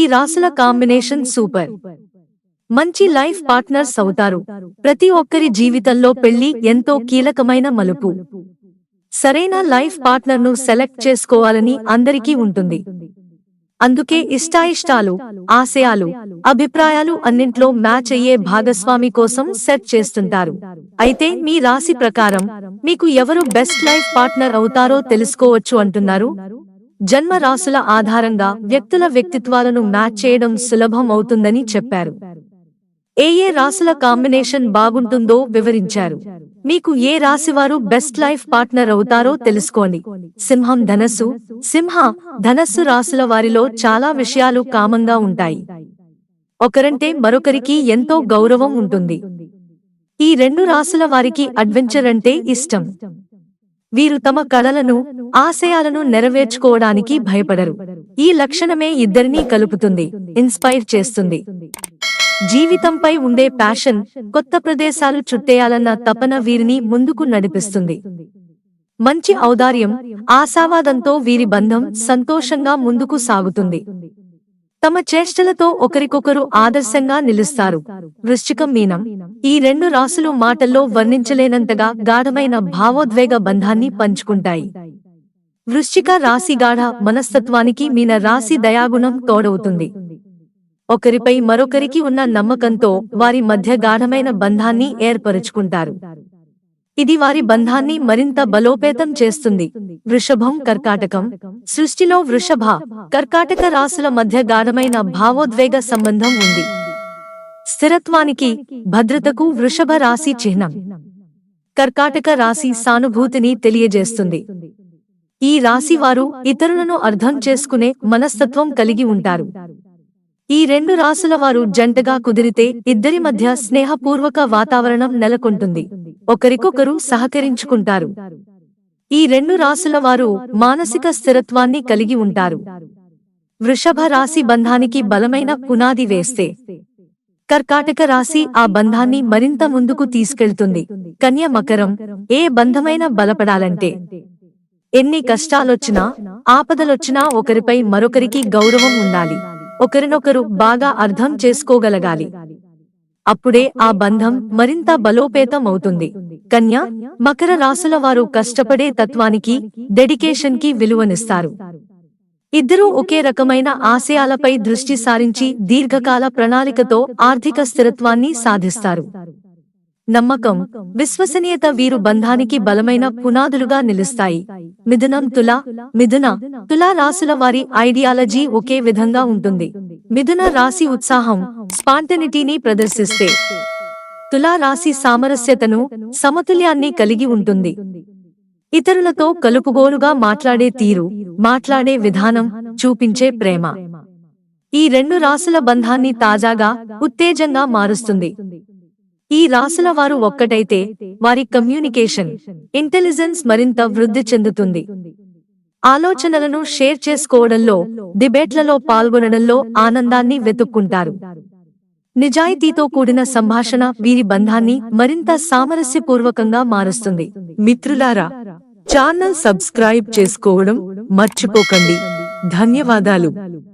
ఈ రాసుల combination super. మంచి లైఫ్ పార్ట్నర్స్ అవుతారు. ప్రతి ఒక్కరి జీవితంలో పెళ్ళి ఎంతో కీలకమైన మలుపు. సరైన లైఫ్ పార్ట్నర్ను సెలెక్ట్ చేసుకోవాలని అందరికీ ఉంటుంది. అందుకే ఇష్టాయిష్టాలు ఆశయాలు అభిప్రాయాలు అన్నింట్లో మ్యాచ్ అయ్యే భాగస్వామి కోసం సెట్ చేస్తుంటారు. అయితే మీ రాశి ప్రకారం మీకు ఎవరు బెస్ట్ లైఫ్ పార్ట్నర్ అవుతారో తెలుసుకోవచ్చు అంటున్నారు. జన్మ రాశుల ఆధారంగా వ్యక్తుల వ్యక్తిత్వాలను మ్యాచ్ చేయడం సులభం అవుతుందని చెప్పారు. ఏ ఏ రాశుల కాంబినేషన్ బాగుంటుందో వివరించారు. మీకు ఏ రాశివారు బెస్ట్ లైఫ్ పార్ట్నర్ అవుతారో తెలుసుకోండి. సింహం ధనస్సు. సింహ ధనస్సు రాశుల వారిలో చాలా విషయాలు కామంగా ఉంటాయి. ఒకరంటే మరొకరికి ఎంతో గౌరవం ఉంటుంది. ఈ రెండు రాశుల వారికి అడ్వెంచర్ అంటే ఇష్టం. వీరు తమ కళలను ఆశయాలను నెరవేర్చుకోవడానికి భయపడరు. ఈ లక్షణమే ఇద్దరినీ కలుపుతుంది ఇన్స్పైర్ చేస్తుంది. జీవితంపై ఉండే ప్యాషన్ కొత్త ప్రదేశాలు చుట్టేయాలన్న తపన వీరిని ముందుకు నడిపిస్తుంది. మంచి ఔదార్యం ఆశావాదంతో వీరి బంధం సంతోషంగా ముందుకు సాగుతుంది. తమ చేష్టలతో ఒకరికొకరు ఆదర్శంగా నిలుస్తారు. వృశ్చికం మీనం. ఈ రెండు రాసులు మాటల్లో వర్ణించలేనంతగా గాఢమైన భావోద్వేగ బంధాన్ని పంచుకుంటాయి. వృశ్చిక రాశి గాఢ మనస్తత్వానికి మీన రాశి దయాగుణం తోడవుతుంది. ఒకరిపై మరొకరికి ఉన్న నమ్మకంతో వారి మధ్య గాఢమైన బంధాన్ని ఏర్పరుచుకుంటారు. ఇది వారి బంధాన్ని మరింత బలోపేతం చేస్తుంది. వృషభం కర్కాటకం. సృష్టిలో వృషభ కర్కాటక రాసుల మధ్య గాఢమైన భావోద్వేగ సంబంధం ఉంది. స్థిరత్వానికి భద్రతకు వృషభ రాశి చిహ్నం. కర్కాటక రాశి సానుభూతిని తెలియజేస్తుంది. ఈ రాశి వారు ఇతరులను అర్థం చేసుకునే మనస్తత్వం కలిగి ఉంటారు. ఈ రెండు రాసుల వారు జంటగా కుదిరితే ఇద్దరి మధ్య స్నేహపూర్వక వాతావరణం నెలకొంటుంది. ఒకరికొకరు సహకరించుకుంటారు. ఈ రెండు రాసుల వారు మానసిక స్థిరత్వాన్ని కలిగి ఉంటారు. వృషభ రాశి బంధానికి బలమైన పునాది వేస్తే కర్కాటక రాశి ఆ బంధాన్ని మరింత ముందుకు తీసుకెళ్తుంది. కన్య మకరం ఏ బంధమైన బలపడాలంటే ఎన్ని కష్టాలొచ్చినా ఆపదలొచ్చినా ఒకరిపై మరొకరికి గౌరవం ఉండాలి. ఒకరినొకరు బాగా అర్థం చేసుకోగలగాలి. అప్పుడే ఆ బంధం మరింత బలోపేతం అవుతుంది కన్య మకర రాసుల వారు కష్టపడే తత్వానికి డెడికేషన్కి విలువనిస్తారు. ఇద్దరూ ఒకే రకమైన ఆశయాలపై దృష్టి సారించి దీర్ఘకాల ప్రణాళికతో ఆర్థిక స్థిరత్వాన్ని సాధిస్తారు. నమ్మకం విశ్వసనీయత వీరు బంధానికి బలమైన పునాదులుగా నిలుస్తాయి. మిథునం తుల మిథున తులా రాసుల వారి ఐడియాలజీ ఒకే విధంగా ఉంటుంది. మిథున రాశి ఉత్సాహం స్పాంటనిటీని ప్రదర్శిస్తే. తులా రాశి సామరస్యతను సమతుల్యాన్ని కలిగి ఉంటుంది. ఇతరులతో కలుపుగోలుగా మాట్లాడే తీరు మాట్లాడే విధానం చూపించే ప్రేమ. ఈ రెండు రాసుల బంధాన్ని తాజాగా ఉత్తేజంగా మారుస్తుంది. ఈ రాసుల వారు ఒక్కటైతే వారి కమ్యూనికేషన్ ఇంటెలిజెన్స్ మరింత వృద్ధి చెందుతుంది. ఆలోచనలను షేర్ చేసుకోవడంలో డిబేట్లలో పాల్గొనడంలో ఆనందాన్ని వెతుక్కుంటారు. నిజాయితీతో కూడిన సంభాషణ వీరి బంధాన్ని మరింత సామరస్యపూర్వకంగా మారుస్తుంది. మిత్రులారా ఛానల్ సబ్స్క్రైబ్ చేసుకోవడం మర్చిపోకండి. ధన్యవాదాలు.